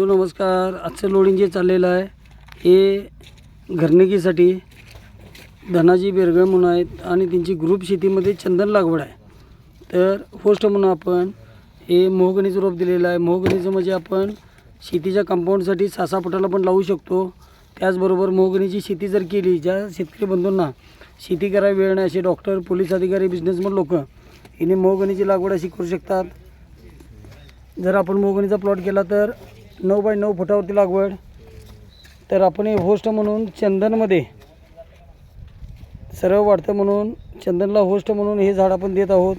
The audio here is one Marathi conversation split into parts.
तो नमस्कार आजचं लोडिंग जे चाललेलं आहे. हे घरनिकीसाठी धनाजी बेरगळ म्हणून आहेत आणि त्यांची ग्रुप शेतीमध्ये चंदन लागवड आहे. तर होस्ट म्हणून आपण हे मोहगणीचं रोप दिलेलं आहे. मोहगणीचं म्हणजे आपण शेतीच्या कंपाऊंडसाठी सासापटाला पण लावू शकतो. त्याचबरोबर मोहगणीची शेती जर केली ज्या शेतकरी बंधूंना शेती करायला वेळ नाही असे डॉक्टर पोलीस अधिकारी बिझनेसमन लोक हिने मोहगणीची लागवड अशी करू शकतात. जर आपण मोहगणीचा प्लॉट केला तर नऊ बाय नऊ फुटावरती लागवड. तर आपण हे होस्ट म्हणून चंदनमध्ये सरळ वाढतं म्हणून चंदनला होस्ट म्हणून हे झाड आपण देत आहोत.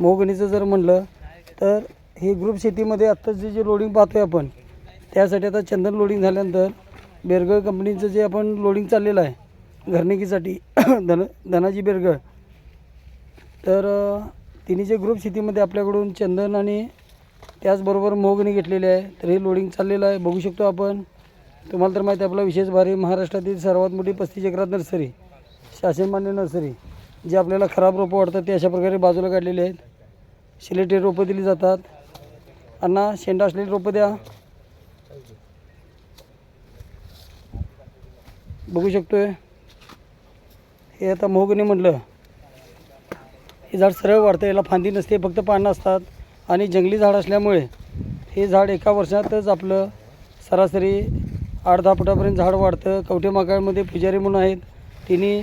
मोगणीचं जर म्हणलं तर हे ग्रुप शेतीमध्ये आत्ताच जे जे लोडिंग पाहतो आहे आपण त्यासाठी आता चंदन लोडिंग झाल्यानंतर बेरगळ कंपनीचं जे आपण लोडिंग चाललेलं आहे घरनिकीसाठी धन धनाजी बेरगळ. तर अ, तिन्ही जे ग्रुप शेतीमध्ये आपल्याकडून चंदन आणि त्याचबरोबर मोगणी घेतलेली आहे. तर हे लोडिंग चाललेलं आहे. बघू शकतो आपण. तुम्हाला तर माहिती आहे आपला विशेष भारी महाराष्ट्रातील सर्वात मोठी पस्तीस एकरात नर्सरी शासनमान्य नर्सरी जे आपल्याला खराब रोपं वाटतात ते अशा प्रकारे बाजूला काढलेले आहेत. सिलेटेड रोपं दिली जातात. अण्णा शेंडा असलेली रोपं द्या. बघू शकतोय. हे आता मोहगणी म्हटलं. हे झाड सरळ वाढतं याला फांदी नसते फक्त पानं असतात. आणि जंगली झाड असल्यामुळे हे झाड एका वर्षातच आपलं सरासरी आठ दहा फुटापर्यंत झाड वाढतं. कवठे माकाळमध्ये पुजारी म्हणून आहेत. तिने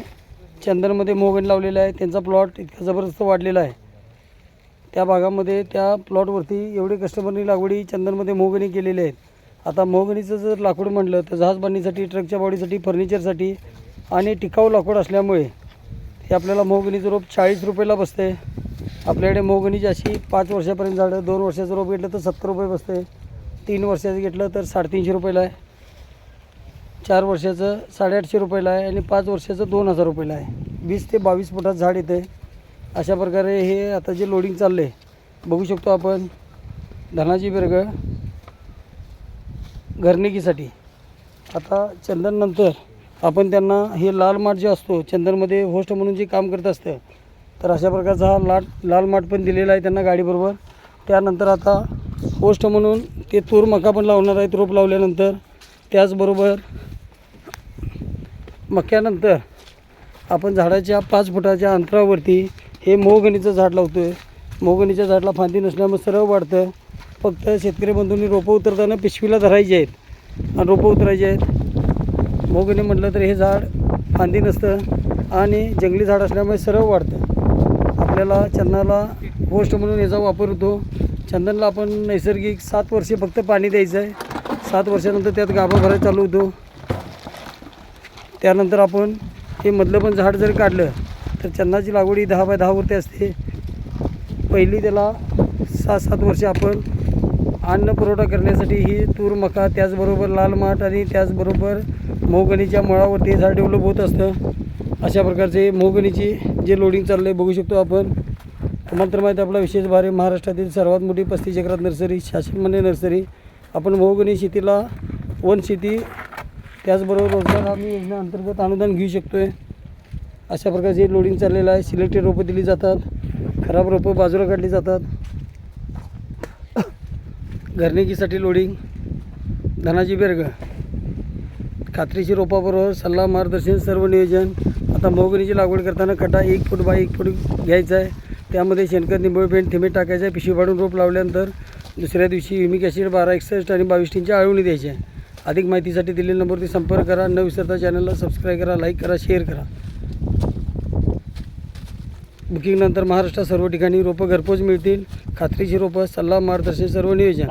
चंदनमध्ये मोहगण लावलेलं आहे. त्यांचा प्लॉट इतका जबरदस्त वाढलेला आहे. त्या भागामध्ये त्या प्लॉटवरती एवढे कस्टमरनी लागवडी चंदनमध्ये मोगणी केलेली आहेत. आता मोगणीचं जर लाकूड म्हटलं तर जहाज बांधणीसाठी ट्रकच्या बॉडीसाठी फर्निचरसाठी आणि टिकाऊ लाकूड असल्यामुळे हे आपल्याला मोगणीचं रोप चाळीस रुपयाला बसते आपल्याकडे मोगणीची अशी पाच वर्षापर्यंत झाडं दोन वर्षाचं रोप घेतलं तर सत्तर रुपये बसते तीन वर्षाचं घेतलं तर साडेतीनशे रुपयाला आहे. चार वर्षाचं साडेआठशे रुपयाला आहे आणि पाच वर्षाचं दोन हजार रुपयाला आहे. वीस ते बावीस फुटात झाड येते. अशा प्रकारे हे आता जे लोडिंग चाललं आहे बघू शकतो आपण धनाजी बेरगळ घरनिकीसाठी आता चंदननंतर आपण त्यांना हे लाल माठ जे असतो चंदनमध्ये होस्ट म्हणून जे काम करत असतं तर अशा प्रकारचा हा लाट लाल माठ पण दिलेला आहे त्यांना गाडीबरोबर. त्यानंतर आता पोस्ट म्हणून ते तूर मका पण लावणार आहेत रोप लावल्यानंतर. त्याचबरोबर मक्यानंतर आपण झाडाच्या पाच फुटाच्या अंतरावरती हे मोहगणीचं झाड लावतो आहे मोहगणीच्या झाडाला फांदी नसल्यामुळे सरळ वाढतं. फक्त शेतकरी बंधूंनी रोपं उतरताना पिशवीला धरायची आहेत. आणि रोपं उतरायची आहेत. मोहगणी म्हटलं तर हे झाड फांदी नसतं आणि जंगली झाड असल्यामुळे सरळ वाढतं. आपल्याला चंदनाला गोष्ट म्हणून याचा वापर होतो. चंदनला आपण नैसर्गिक सात वर्षे फक्त पाणी द्यायचं आहे सात वर्षानंतर त्यात गाभा भरायला चालू होतो. त्यानंतर आपण हे मधलं पण झाड जर काढलं तर चंदनाची लागवड ही दहा बाय दहावरती असते. पहिली त्याला सात सात वर्षे आपण अन्न पुरवठा करण्यासाठी ही तूर मका त्याचबरोबर लाल माठ आणि त्याचबरोबर मोगणीच्या मुळावरती ते झाड डेव्हलप होत असतं. अशा प्रकारचे मोगणीची जे लोडिंग चाललं आहे बघू शकतो आपण. मात्र तर माहिती आहे आपला विशेष भार आहे महाराष्ट्रातील सर्वात मोठी पस्तीस चक्रात नर्सरी शासनमान्य नर्सरी. आपण मोगणी शेतीला वन शेती त्याचबरोबर रोजगार आम्ही योजनेअंतर्गत अनुदान घेऊ शकतो आहे अशा प्रकारचे लोडिंग चाललेलं आहे. सिलेक्टेड रोपं दिली जातात. खराब रोपं बाजूला काढली जातात. घरनिकीसाठी लोडिंग धनाजी बेरगं. खात्रीशी रोपाबरोबर सल्ला मार्गदर्शन सर्व नियोजन. आता मोगरीची लागवड करताना कटा एक फूट बाय एक फूट घ्यायचा आहे. त्यामध्ये शेणखत निंबळ पेंट थेंबे टाकायचं आहे. पिशवी पाडून रोप लावल्यानंतर दुसऱ्या दिवशी युमिक ॲसिड बारा एकसष्ट आणि बावीस टींच्या आळवणी द्यायची आहे. अधिक माहितीसाठी दिलेल्या नंबरवरती संपर्क करा. न विसरता चॅनलला सबस्क्राईब करा लाईक करा शेअर करा. बुकिंगनंतर महाराष्ट्रात सर्व ठिकाणी रोपं घरपोच मिळतील. खात्रीची रोपं सल्ला मार्गदर्शन सर्व नियोजन.